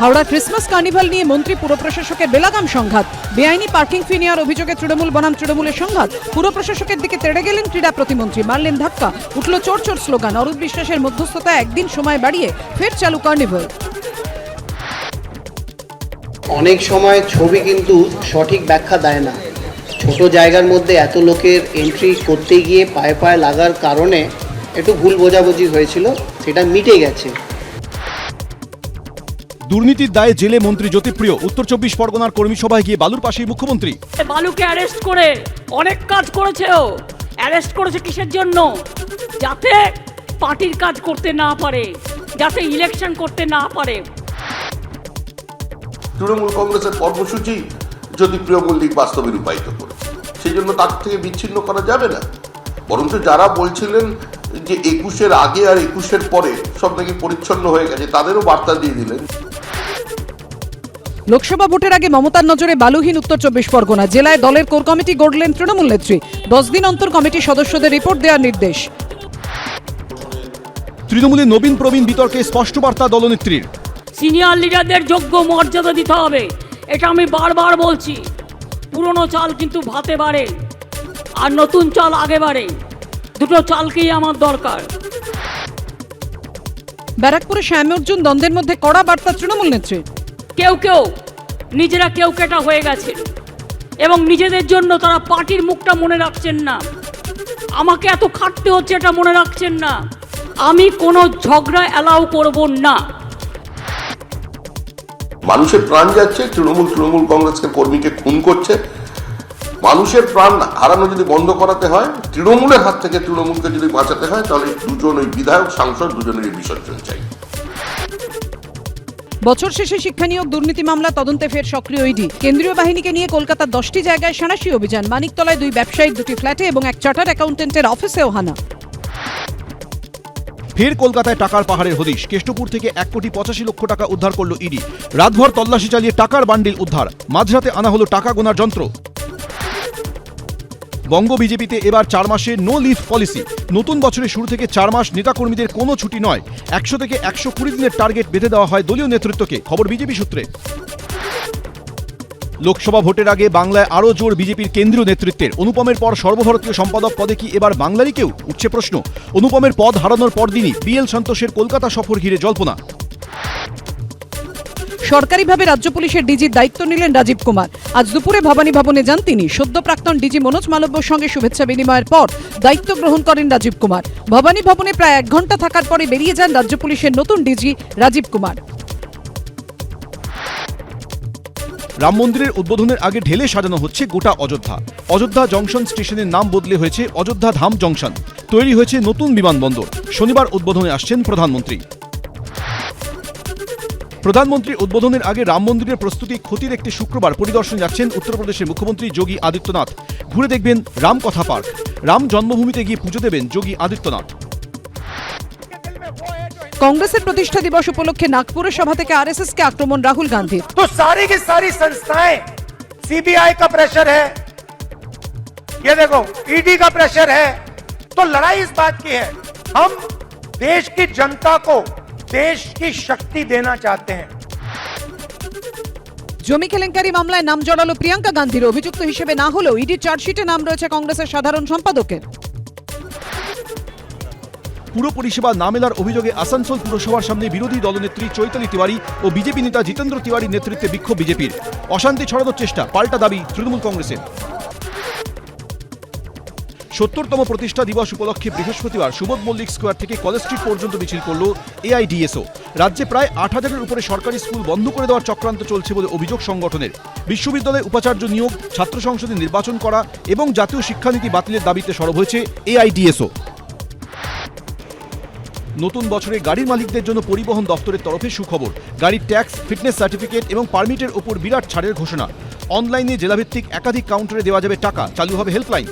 Howrah Christmas carnival নিয়ে মন্ত্রী পুর প্রশাসকের বেলাগাম সংঘাত। বেআইনি পার্কিং ফি নেওয়ার অভিযোগে তৃণমূল বনাম তৃণমূলের সংঘাত। পুর প্রশাসকের দিকে তেড়ে গেলেন ক্রীড়া প্রতিমন্ত্রী। মারলেন ধাক্কা। উঠল চোর চোর স্লোগান। অরূপ বিশ্বাসের মধ্যস্থতা একদিন সময় বাড়িয়ে ফের চালু কার্নিভাল। অনেক সময় ছবি কিন্তু সঠিক ব্যাখ্যা দেয় না। ছোট জায়গার মধ্যে এত লোকের এন্ট্রি করতে গিয়ে পায়ে পায়ে লাগার কারণে একটু ভুল বোঝাবুঝি হয়েছিল। সেটা মিটে গেছে। দুর্নীতির দায়ে জেলে মন্ত্রী জ্যোতিপ্রিয় উত্তর চব্বিশ পরগনার কর্মী সভায় গিয়ে বালুর পাশেই মুখ্যমন্ত্রী। বালুকে অ্যারেস্ট করে অনেক কাজ করেছে ও। অ্যারেস্ট করেছে কিসের জন্য? যাতে পার্টির কাজ করতে না পারে যাতে ইলেকশন করতে না পারে। তৃণমূল কংগ্রেসের কর্মসূচি যদি প্রিয় মল্লিক বাস্তবে রূপায়িত করেছে সেই জন্য তার থেকে বিচ্ছিন্ন করা যাবে না। বরঞ্চ যারা বলছিলেন যে একুশের আগে আর একুশের পরে সব নাকি পরিচ্ছন্ন হয়ে গেছে তাদেরও বার্তা দিয়ে দিলেন। লোকসভা ভোটের আগে মমতার নজরে বালুহীন উত্তর চব্বিশ পরগনা। জেলায় দলের কোর কমিটি গড়লেন তৃণমূল নেত্রী। দশ দিন অন্তর কমিটি সদস্যদের রিপোর্ট দেওয়ার নির্দেশ। তৃণমূলের নবীন প্রবীণ বিতর্কে স্পষ্ট বার্তা দলনেত্রীর। সিনিয়র লিডারদের যোগ্য মর্যাদা দিতে হবে। এটা আমি বারবার বলছি। পুরনো চাল কিন্তু ভাতে বাড়ে আর নতুন চাল আগে বাড়ে। দুটো চালকেই আমার দরকার। ব্যারাকপুরে শ্যাম অর্জুন দ্বন্দ্বের মধ্যে কড়া বার্তা তৃণমূল নেত্রী কেউ কেউ নিজেরা কেউ কেটা হয়ে গেছে। এবং নিজেদের জন্য তারা পার্টির মুখটা মনে রাখছেন না। আমাকে এত খাটতে হচ্ছে এটা মনে রাখছেন না। আমি কোনো ঝগড়া অ্যালাউ করব না। মানুষের প্রাণ যাচ্ছে, তৃণমূল তৃণমূল কংগ্রেসকে কর্মীকে খুন করছে। মানুষের প্রাণ হারানো যদি বন্ধ করাতে হয়, তৃণমূলের হাত থেকে তৃণমূলকে যদি বাঁচাতে হয়, তাহলে দুজন ওই বিধায়ক, সাংসদ দুজনেরই বিসর্জন চাই। বছর শেষে শিক্ষা নিয়োগ, দুর্নীতি মামলা, তদন্তে ফের সক্রিয় ইডি। কেন্দ্রীয় বাহিনীকে নিয়ে কলকাতার দশটি জায়গায় সাঁড়াশি অভিযান। মানিকতলায় দুই ব্যবসায়িক দুটি ফ্ল্যাটে এবং এক চার্টার অ্যাকাউন্টেন্টের অফিসেও হানা ফের কলকাতায় টাকার পাহাড়ের হদিশ। কেষ্টপুর থেকে এক কোটি পঁচাশি লক্ষ টাকা উদ্ধার করল ইডি। রাতভর তল্লাশি চালিয়ে টাকার বান্ডিল উদ্ধার। মাঝরাতে আনা হলো টাকা গোনার যন্ত্র। বঙ্গ বিজেপিতে এবার চার মাসে নো লিভ পলিসি নতুন বছরের শুরু থেকে চার মাস নেতাকর্মীদের কোনো ছুটি নয়। একশো থেকে একশো কুড়ি দিনের টার্গেট বেঁধে দেওয়া হয় দলীয় নেতৃত্বকে, খবর বিজেপি সূত্রে। লোকসভা ভোটের আগে বাংলায় আরও জোর বিজেপির কেন্দ্রীয় নেতৃত্বের। অনুপমের পর সর্বভারতীয় সম্পাদক পদে কি এবার বাংলারই কেউ উঠছে প্রশ্ন। অনুপমের পদ হারানোর পর পরদিনই বিএল সন্তোষের কলকাতা সফর ঘিরে জল্পনা। সরকারিভাবে রাজ্য পুলিশের ডিজির দায়িত্ব নিলেন রাজীব কুমার। আজ দুপুরে ভবানী ভবনে যান তিনি। সদ্য প্রাক্তন ডিজি মনোজ মালব্যর সঙ্গে শুভেচ্ছা বিনিময়ের পর দায়িত্ব গ্রহণ করেন রাজীব কুমার। ভবানী ভবনে প্রায় এক ঘণ্টা থাকার পরে বেরিয়ে যান রাজ্য পুলিশের নতুন ডিজি রাজীব কুমার। রাম মন্দিরের উদ্বোধনের আগে ঢেলে সাজানো হচ্ছে গোটা অযোধ্যা। অযোধ্যা জংশন স্টেশনের নাম বদলে হয়েছে অযোধ্যা ধাম জংশন। তৈরি হয়েছে নতুন বিমানবন্দর। শনিবার উদ্বোধনে আসছেন প্রধানমন্ত্রী। প্রধানমন্ত্রী উদ্বোধনের আগে রাম মন্দিরের প্রস্তুতি ক্ষতি দেখতে শুক্রবার পরিদর্শন যাচ্ছেন উত্তরপ্রদেশের মুখ্যমন্ত্রী যোগী আদিত্যনাথ ঘুরে দেখবেন রাম কথা পার্ক রাম জন্মভূমিতে গিয়ে পুজো দেবেন যোগী আদিত্যনাথ কংগ্রেসের প্রতিষ্ঠা দিবস উপলক্ষে নাগপুরের সভা থেকে আরএসএস কে আক্রমণ রাহুল গান্ধীর तो सारी की सारी संस्थाएं सीबीआई का प्रेशर है ये देखो ईडी का प्रेशर है तो लड़ाई इस बात की है हम देश की जनता को দেশ কি শক্তি দেনা চাহতে হ্যাঁ জমি কেলেঙ্কারি মামলায় নাম জড়ালো প্রিয়াঙ্কা গান্ধীর। অভিযুক্ত হিসেবে না হলেও ইডির চার্জশিটে নাম রয়েছে কংগ্রেসের সাধারণ সম্পাদকের। পুরো পরিষেবা না মেলার অভিযোগে আসানসোল পুরসভার সামনে বিরোধী দলনেত্রী চৈতালি তিওয়ারি ও বিজেপি নেতা জিতেন্দ্র তিওয়ারির নেতৃত্বে বিক্ষোভ বিজেপির। অশান্তি ছড়ানোর চেষ্টা পাল্টা দাবি তৃণমূল কংগ্রেসের। সত্তরতম প্রতিষ্ঠা দিবস উপলক্ষে বৃহস্পতিবার সুবোধ মল্লিক স্কোয়ার থেকে কলেজ স্ট্রিট পর্যন্ত মিছিল করল এআইডিএসও। রাজ্যে প্রায় আট হাজারের উপরে সরকারি স্কুল বন্ধ করে দেওয়ার চক্রান্ত চলছে বলে অভিযোগ সংগঠনের। বিশ্ববিদ্যালয়ে উপাচার্য নিয়োগ, ছাত্র সংসদে নির্বাচন করা এবং জাতীয় শিক্ষানীতি বাতিলের দাবিতে সরব হয়েছে এআইডিএসও। নতুন বছরে গাড়ির মালিকদের জন্য পরিবহন দপ্তরের তরফে সুখবর। গাড়ির ট্যাক্স, ফিটনেস সার্টিফিকেট এবং পারমিটের ওপর বিরাট ছাড়ের ঘোষণা। অনলাইনে জেলাভিত্তিক একাধিক কাউন্টারে দেওয়া যাবে টাকা, চালু হবে হেল্পলাইন।